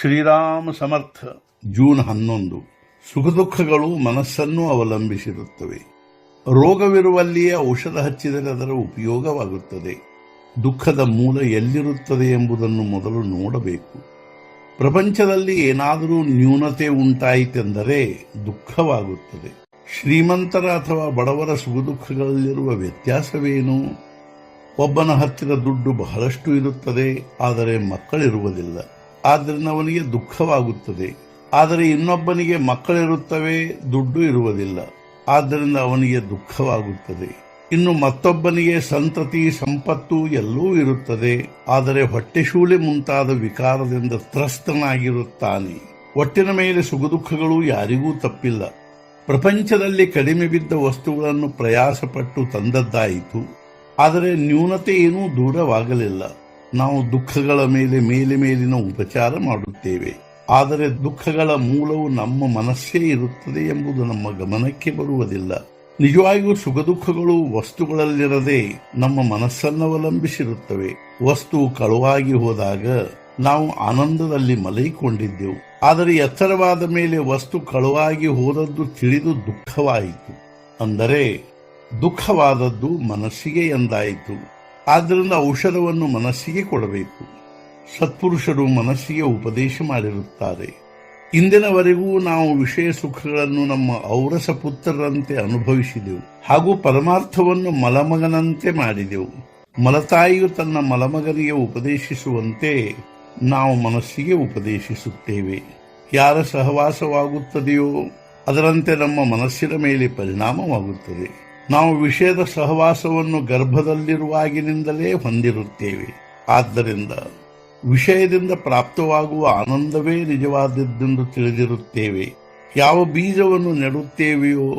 ಶ್ರೀರಾಮ ಸಮರ್ಥ June ಹನ್ನೊಂದು. ಸುಖ ದುಃಖಗಳು ಮನಸ್ಸನ್ನು ಅವಲಂಬಿಸಿರುತ್ತವೆ. ರೋಗವಿರುವಲ್ಲಿಯೇ ಔಷಧ ಹಚ್ಚಿದರೆ ಅದರ ಉಪಯೋಗವಾಗುತ್ತದೆ. ದುಃಖದ ಮೂಲ ಎಲ್ಲಿರುತ್ತದೆ ಎಂಬುದನ್ನು ಮೊದಲು ನೋಡಬೇಕು. ಪ್ರಪಂಚದಲ್ಲಿ ಏನಾದರೂ ನ್ಯೂನತೆ ಉಂಟಾಯಿತೆಂದರೆ ದುಃಖವಾಗುತ್ತದೆ. ಶ್ರೀಮಂತರ ಅಥವಾ ಬಡವರ ಸುಖ ದುಃಖಗಳಲ್ಲಿರುವ ವ್ಯತ್ಯಾಸವೇನು? ಒಬ್ಬನ ಹತ್ತಿರ ದುಡ್ಡು ಬಹಳಷ್ಟು ಇರುತ್ತದೆ, ಆದರೆ ಮಕ್ಕಳಿರುವುದಿಲ್ಲ. ಆದ್ದರಿಂದ ಅವನಿಗೆ ದುಃಖವಾಗುತ್ತದೆ. ಆದರೆ ಇನ್ನೊಬ್ಬನಿಗೆ ಮಕ್ಕಳಿರುತ್ತವೆ, ದುಡ್ಡು ಇರುವುದಿಲ್ಲ. ಆದ್ದರಿಂದ ಅವನಿಗೆ ದುಃಖವಾಗುತ್ತದೆ. ಇನ್ನು ಮತ್ತೊಬ್ಬನಿಗೆ ಸಂತತಿ, ಸಂಪತ್ತು ಎಲ್ಲೂ ಇರುತ್ತದೆ. ಆದರೆ ಹೊಟ್ಟೆಶೂಲೆ ಮುಂತಾದ ವಿಕಾರದಿಂದ ತ್ರಸ್ತನಾಗಿರುತ್ತಾನೆ. ಒಟ್ಟಿನ ಮೇಲೆ ಸುಖ ದುಃಖಗಳು ಯಾರಿಗೂ ತಪ್ಪಿಲ್ಲ. ಪ್ರಪಂಚದಲ್ಲಿ ಕಡಿಮೆ ಬಿದ್ದ ವಸ್ತುಗಳನ್ನು ಪ್ರಯಾಸಪಟ್ಟು ತಂದದ್ದಾಯಿತು. ಆದರೆ ನ್ಯೂನತೆ ಏನೂ ದೂರವಾಗಲಿಲ್ಲ. ನಾವು ದುಃಖಗಳ ಮೇಲೆ ಮೇಲೆ ಮೇಲಿನ ಉಪಚಾರ ಮಾಡುತ್ತೇವೆ. ಆದರೆ ದುಃಖಗಳ ಮೂಲವು ನಮ್ಮ ಮನಸ್ಸೇ ಇರುತ್ತದೆ ಎಂಬುದು ನಮ್ಮ ಗಮನಕ್ಕೆ ಬರುವುದಿಲ್ಲ. ನಿಜವಾಗಿಯೂ ಸುಖ ದುಃಖಗಳು ವಸ್ತುಗಳಲ್ಲಿರದೆ ನಮ್ಮ ಮನಸ್ಸನ್ನವಲಂಬಿಸಿರುತ್ತವೆ ವಸ್ತು ಕಳುವಾಗಿ ಹೋದಾಗ ನಾವು ಆನಂದದಲ್ಲಿ ಮಲಗಿಕೊಂಡಿದ್ದೆವು. ಆದರೆ ಎತ್ತರವಾದ ಮೇಲೆ ವಸ್ತು ಕಳುವಾಗಿ ಹೋದದ್ದು ತಿಳಿದು ದುಃಖವಾಯಿತು. ಅಂದರೆ ದುಃಖವಾದದ್ದು ಮನಸ್ಸಿಗೆ ಎಂದಾಯಿತು. ಆದ್ದರಿಂದ ಔಷಧವನ್ನು ಮನಸ್ಸಿಗೆ ಕೊಡಬೇಕು. ಸತ್ಪುರುಷರು ಮನಸ್ಸಿಗೆ ಉಪದೇಶ ಮಾಡಿರುತ್ತಾರೆ. ಇಂದಿನವರೆಗೂ ನಾವು ವಿಷಯ ಸುಖಗಳನ್ನು ನಮ್ಮ ಔರಸ ಪುತ್ರರಂತೆ ಅನುಭವಿಸಿದೆವು ಹಾಗೂ ಪರಮಾರ್ಥವನ್ನು ಮಲಮಗನಂತೆ ಮಾಡಿದೆವು. ಮಲತಾಯಿಯು ತನ್ನ ಮಲಮಗನಿಗೆ ಉಪದೇಶಿಸುವಂತೆ ನಾವು ಮನಸ್ಸಿಗೆ ಉಪದೇಶಿಸುತ್ತೇವೆ. ಯಾರ ಸಹವಾಸವಾಗುತ್ತದೆಯೋ ಅದರಂತೆ ನಮ್ಮ ಮನಸ್ಸಿನ ಮೇಲೆ ಪರಿಣಾಮವಾಗುತ್ತದೆ. ನಾವು ವಿಷಯದ ಸಹವಾಸವನ್ನು ಗರ್ಭದಲ್ಲಿರುವಾಗಿನಿಂದಲೇ ಹೊಂದಿರುತ್ತೇವೆ. ಆದ್ದರಿಂದ ವಿಷಯದಿಂದ ಪ್ರಾಪ್ತವಾಗುವ ಆನಂದವೇ ನಿಜವಾದದ್ದೆಂದು ತಿಳಿದಿರುತ್ತೇವೆ. ಯಾವ ಬೀಜವನ್ನು ನೆಡುತ್ತೇವೆಯೋ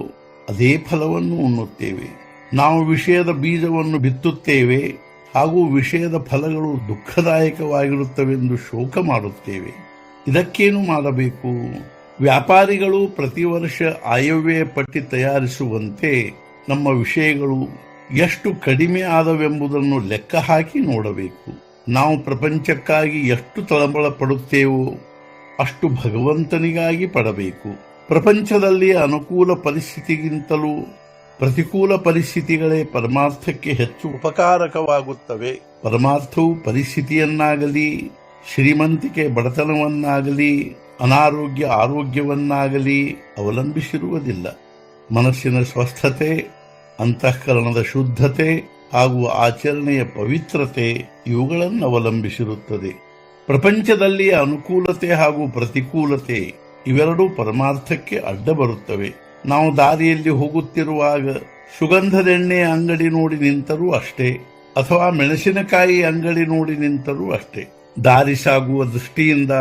ಅದೇ ಫಲವನ್ನು ಉಣ್ಣುತ್ತೇವೆ. ನಾವು ವಿಷಯದ ಬೀಜವನ್ನು ಬಿತ್ತುತ್ತೇವೆ ಹಾಗೂ ವಿಷಯದ ಫಲಗಳು ದುಃಖದಾಯಕವಾಗಿರುತ್ತವೆಂದು ಶೋಕ ಮಾಡುತ್ತೇವೆ. ಇದಕ್ಕೇನು ಮಾಡಬೇಕು? ವ್ಯಾಪಾರಿಗಳು ಪ್ರತಿ ವರ್ಷ ಆಯವ್ಯಯ ಪಟ್ಟಿ ತಯಾರಿಸುವಂತೆ ನಮ್ಮ ವಿಷಯಗಳು ಎಷ್ಟು ಕಡಿಮೆ ಆದವೆಂಬುದನ್ನು ಲೆಕ್ಕ ಹಾಕಿ ನೋಡಬೇಕು. ನಾವು ಪ್ರಪಂಚಕ್ಕಾಗಿ ಎಷ್ಟು ತಳಮಳ ಪಡುತ್ತೇವೋ ಅಷ್ಟು ಭಗವಂತನಿಗಾಗಿ ಪಡಬೇಕು. ಪ್ರಪಂಚದಲ್ಲಿ ಅನುಕೂಲ ಪರಿಸ್ಥಿತಿಗಿಂತಲೂ ಪ್ರತಿಕೂಲ ಪರಿಸ್ಥಿತಿಗಳೇ ಪರಮಾರ್ಥಕ್ಕೆ ಹೆಚ್ಚು ಉಪಕಾರಕವಾಗುತ್ತವೆ. ಪರಮಾರ್ಥವು ಪರಿಸ್ಥಿತಿಯನ್ನಾಗಲಿ, ಶ್ರೀಮಂತಿಕೆ ಬಡತನವನ್ನಾಗಲಿ, ಅನಾರೋಗ್ಯ ಆರೋಗ್ಯವನ್ನಾಗಲಿ ಅವಲಂಬಿಸಿರುವುದಿಲ್ಲ. ಮನಸ್ಸಿನ ಸ್ವಸ್ಥತೆ ಅಂತಃಕರಣದ ಶುದ್ಧತೆ ಹಾಗೂ ಆಚರಣೆಯ ಪವಿತ್ರತೆ ಇವುಗಳನ್ನು ಅವಲಂಬಿಸಿರುತ್ತದೆ. ಪ್ರಪಂಚದಲ್ಲಿ ಅನುಕೂಲತೆ ಹಾಗೂ ಪ್ರತಿಕೂಲತೆ ಇವೆರಡೂ ಪರಮಾರ್ಥಕ್ಕೆ ಅಡ್ಡ ಬರುತ್ತವೆ ನಾವು ದಾರಿಯಲ್ಲಿ ಹೋಗುತ್ತಿರುವಾಗ ಸುಗಂಧದೆಣ್ಣೆ ಅಂಗಡಿ ನೋಡಿ ನಿಂತರೂ ಅಷ್ಟೇ, ಅಥವಾ ಮೆಣಸಿನಕಾಯಿ ಅಂಗಡಿ ನೋಡಿ ನಿಂತರೂ ಅಷ್ಟೇ. ದಾರಿ ಸಾಗುವ ದೃಷ್ಟಿಯಿಂದ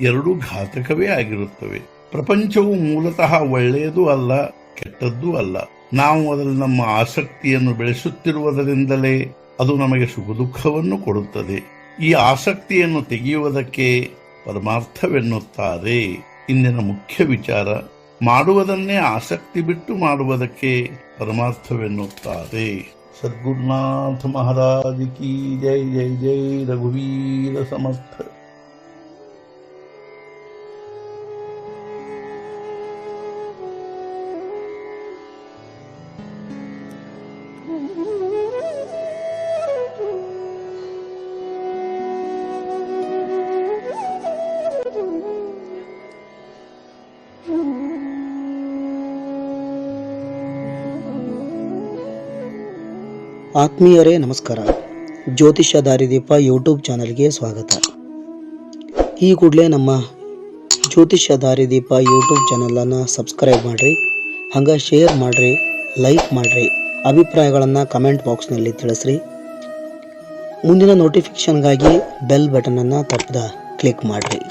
ಎರಡೂ ಘಾತಕವೇ ಆಗಿರುತ್ತವೆ. ಪ್ರಪಂಚವು ಮೂಲತಃ ಒಳ್ಳೆಯದೂ ಅಲ್ಲ, ಕೆಟ್ಟದ್ದೂ ಅಲ್ಲ. ನಾವು ಅದರಲ್ಲಿ ನಮ್ಮ ಆಸಕ್ತಿಯನ್ನು ಬೆಳೆಸುತ್ತಿರುವುದರಿಂದಲೇ ಅದು ನಮಗೆ ಸುಖ ದುಃಖವನ್ನು ಕೊಡುತ್ತದೆ. ಈ ಆಸಕ್ತಿಯನ್ನು ತೆಗೆಯುವುದಕ್ಕೆ ಪರಮಾರ್ಥವೆನ್ನುತ್ತಾರೆ. ಇಂದಿನ ಮುಖ್ಯ ವಿಚಾರ, ಮಾಡುವುದನ್ನೇ ಆಸಕ್ತಿ ಬಿಟ್ಟು ಮಾಡುವುದಕ್ಕೆ ಪರಮಾರ್ಥವೆನ್ನುತ್ತಾರೆ. ಸದ್ಗುರುನಾಥ ಮಹಾರಾಜ್ ಕಿ ಜೈ ಜೈ ಜೈ, ರಘುವೀರ ಸಮರ್ಥ. ಆತ್ಮೀಯರೇ, ನಮಸ್ಕಾರ. ಜ್ಯೋತಿಷ್ಯ ದಾರಿದೀಪ ಯೂಟ್ಯೂಬ್ ಚಾನಲ್ಗೆ ಸ್ವಾಗತ. ಈ ಕೂಡಲೇ ನಮ್ಮ ಜ್ಯೋತಿಷ್ಯ ದಾರಿದೀಪ ಯೂಟ್ಯೂಬ್ ಚಾನಲನ್ನು ಸಬ್ಸ್ಕ್ರೈಬ್ ಮಾಡಿರಿ, ಹಂಗೆ ಶೇರ್ ಮಾಡಿರಿ, ಲೈಕ್ ಮಾಡಿರಿ. ಅಭಿಪ್ರಾಯಗಳನ್ನು ಕಮೆಂಟ್ ಬಾಕ್ಸ್ನಲ್ಲಿ ತಿಳಿಸ್ರಿ. ಮುಂದಿನ ನೋಟಿಫಿಕೇಷನ್ಗಾಗಿ ಬೆಲ್ ಬಟನನ್ನು ತಪ್ಪದ ಕ್ಲಿಕ್ ಮಾಡಿರಿ.